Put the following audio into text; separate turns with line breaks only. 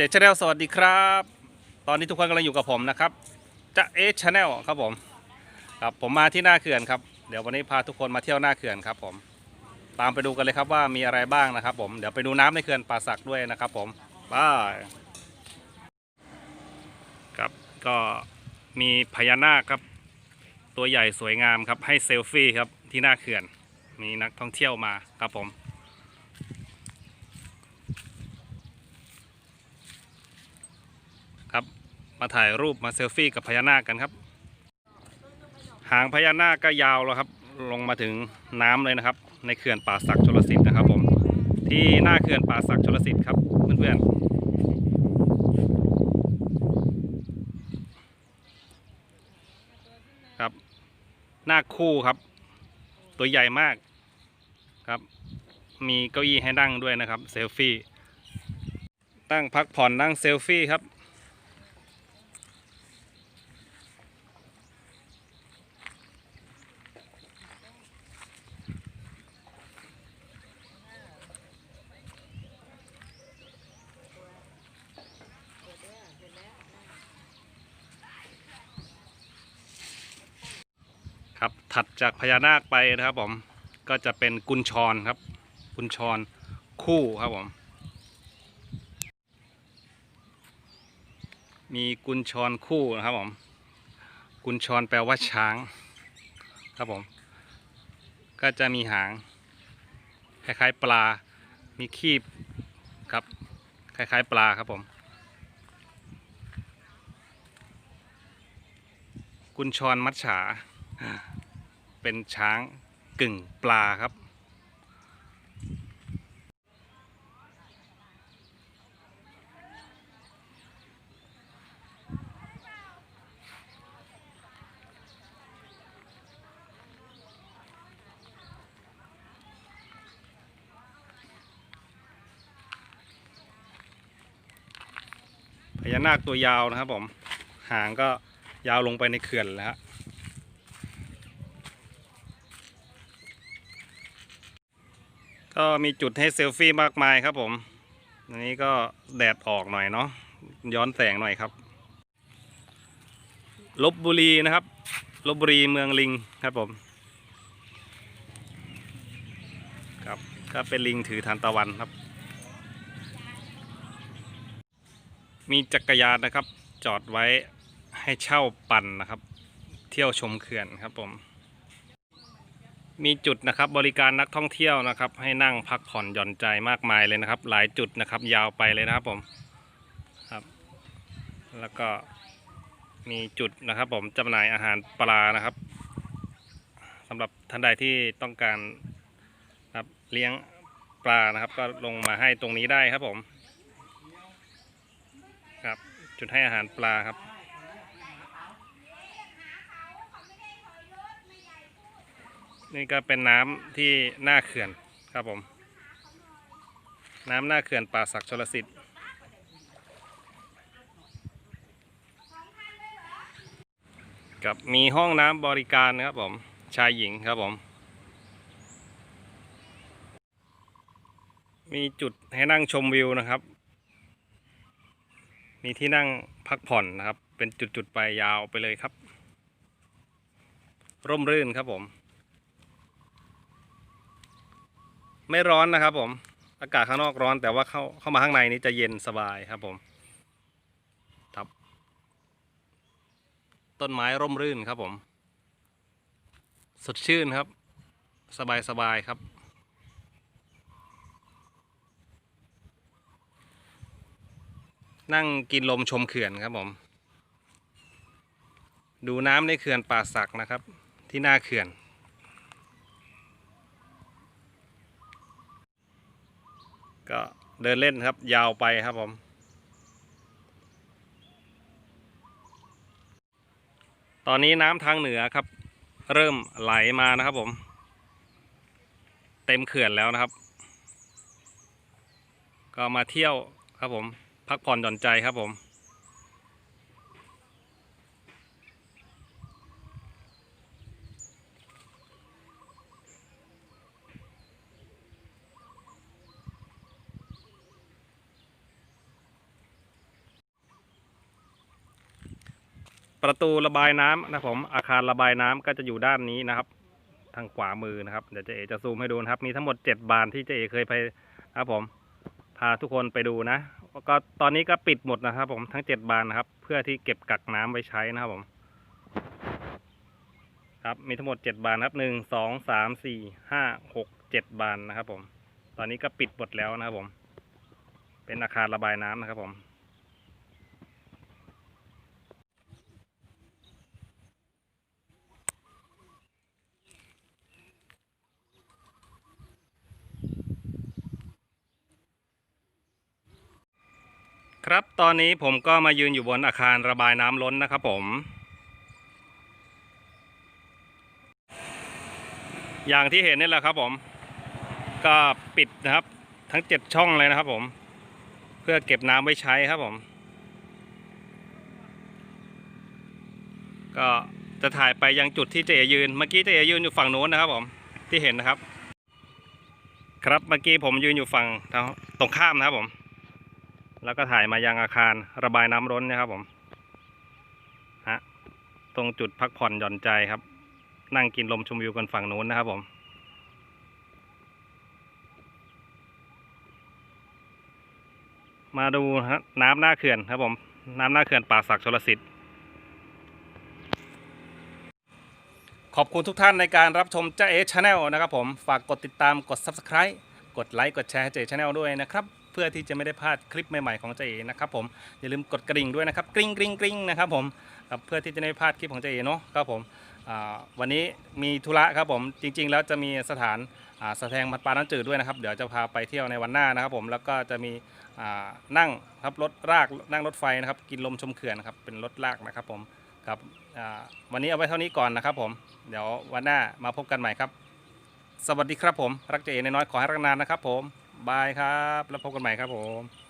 เจชาแนลสวัสดีครับ ตอนนี้ทุกคนกำลังอยู่กับผมนะครับจะเอชาแนลครับผมครับผมมาที่หน้าเขื่อนครับเดี๋ยววันนี้พาทุกคนมาเที่ยวหน้าเขื่อนครับผมตามไปดูกันเลยครับว่ามีอะไรบ้างนะครับ ผมเดี๋ยวไปดูน้ำในเขื่อนป่าสักด้วยนะครับ ผมบายครับก็มีพญานาคครับ ตัวใหญ่สวยงามครับให้เซลฟี่ครับที่หน้าเขื่อน มีนักท่องเที่ยวมาครับผม ครับ มาถ่ายรูปมาเซลฟี่กับพญานาคกันครับ หางพญานาคก็ยาวแล้วครับ ลงมาถึงน้ำเลยนะครับ ในเขื่อนป่าสักชลสิทธิ์นะครับ ผม ที่หน้าเขื่อนป่าสักชลสิทธิ์ครับเพื่อนๆครับหน้าคู่ครับ ตัวใหญ่มากครับ มีเก้าอี้ให้นั่งด้วยนะครับ เซลฟี่นั่งพักผ่อนนั่งเซลฟี่ครับ ครับถัดจากพญานาคไปนะครับผมก็จะเป็นกุญชรครับ กุญชรคู่ครับผมมีกุญชรคู่นะครับผมกุญชรแปลว่าช้างครับผมก็จะมีหางคล้ายๆปลา มีคีบครับคล้ายๆปลาครับผมกุญชรมัดฉา เป็นช้างกึ่งปลาครับ พญานาคตัวยาวนะครับผม หางก็ยาวลงไปในเขื่อนแล้วฮะ ก็มีจุดให้เซลฟี่มากมายครับผมอันนี้ก็แดดออกหน่อยเนาะย้อนแสงหน่อยครับลบบุรีนะครับลบบุรีเมืองลิงครับผมครับก็เป็นลิงถือทานตะวันครับ มีจักรยานนะครับ จอดไว้ให้เช่าปั่นนะครับ เที่ยวชมเขื่อนครับผม มีจุดนะครับบริการนักท่องเที่ยวนะครับ ให้นั่งพักผ่อนหย่อนใจมากมายเลยนะครับ หลายจุดนะครับยาวไปเลยนะครับผมครับ แล้วก็มีจุดนะครับ ผมจำหน่ายอาหารปลานะครับสำหรับท่านใดที่ต้องการครับเลี้ยงปลานะครับ ก็ลงมาให้ตรงนี้ได้ครับผม ครับ จุดให้อาหารปลาครับ นี่ก็เป็นน้ำที่หน้าเขื่อนครับผม น้ำหน้าเขื่อนป่าศักดิ์ชลสิทธิ์กับมีห้องน้ำบริการนะครับผมชายหญิงครับผม มีจุดให้นั่งชมวิวนะครับ มีที่นั่งพักผ่อนนะครับ เป็นจุดๆไปยาวไปเลยครับ ร่มรื่นครับผม ไม่ร้อนนะครับ ผม อากาศข้างนอกร้อน แต่ว่าเข้าเข้ามาข้างในนี้จะเย็นสบายครับ ผมครับ ต้นไม้ร่มรื่นครับ ผม สดชื่นครับ สบายสบายครับ นั่งกินลมชมเขื่อนครับ ผม ดูน้ำในเขื่อนป่าสักนะครับ ที่หน้าเขื่อน ก็เดินเล่นครับ ยาวไปครับผม ตอนนี้น้ำทางเหนือครับ เริ่มไหลมานะครับผม เต็มเขื่อนแล้วนะครับ ก็มาเที่ยวครับผม พักผ่อนหย่อนใจครับผม ประตูระบายน้ำนะครับผมอาคารระบายน้ำก็จะอยู่ด้านนี้นะครับ ทางขวามือนะครับเดี๋ยวเจเอจะซูมให้ดูนะครับ มีทั้งหมด7บานที่เจเอเคยไปนะครับผมพาทุกคนไปดูนะก็ตอนนี้ก็ปิดหมดนะครับ ผมทั้ง7บานนะครับ เพื่อที่เก็บกักน้ำไว้ใช้นะครับผมครับมีทั้งหมด7บานครับหนึ่งสองสามสี่ห้าหกเจ็ดบานนะครับ ผม ตอนนี้ก็ปิดหมดแล้วนะครับผม เป็นอาคารระบายน้ำนะครับผม ครับตอนนี้ผมก็มายืนอยู่บนอาคารระบายน้ำล้นนะครับผม อย่างที่เห็นนี่แหละครับผม ก็ปิดนะครับทั้งเจ็ดช่องเลยนะครับผม เพื่อเก็บน้ำไว้ใช้ครับผม ก็จะถ่ายไปยังจุดที่เจยืน เมื่อกี้เจยืนอยู่ฝั่งโน้นนะครับผมที่เห็นนะครับ ครับเมื่อกี้ผมยืนอยู่ฝั่งทางตรงข้ามนะครับผม แล้วก็ถ่ายมายังอาคารระบายน้ำล้นนะครับผมฮะตรงจุดพักผ่อนหย่อนใจครับ นั่งกินลมชมวิวกันฝั่งนู้นนะครับผมมาดูฮะน้ำหน้าเขื่อนครับผม น้ำหน้าเขื่อนป่าศักดิ์ชลสิทธิ์ขอบคุณทุกท่านในการรับชมเจ้าเอชาแนลนะครับผม ฝากกดติดตามกด Subscribe กดไลค์กดแชร์เจชาแนลด้วยนะครับ เพื่อที่จะไม่ได้พลาดคลิปใหม่ๆของเจเอนะครับผมอย่าลืมกดกระดิ่งด้วยนะครับกริ๊งกริ๊งกริ๊งนะครับผมเพื่อที่จะไม่พลาดคลิปของเจเอเนาะครับผมวันนี้มีธุระครับผมจริง ๆ แล้วจะมีสถานสแสดงพัดปลาน้ำจืดด้วยนะครับ เดี๋ยวจะพาไปเที่ยวในวันหน้านะครับผมแล้วก็จะมีนั่งครับรถรากนั่งรถไฟนะครับ กินลมชมเขื่อนครับเป็นรถลากนะครับผมครับวันนี้เอาไว้เท่านี้ก่อนนะครับผมเดี๋ยววันหน้ามาพบกันใหม่ครับ สวัสดีครับผม รักเจเอน้อยขอให้รักนานนะครับผม บายครับ แล้วพบกันใหม่ครับผม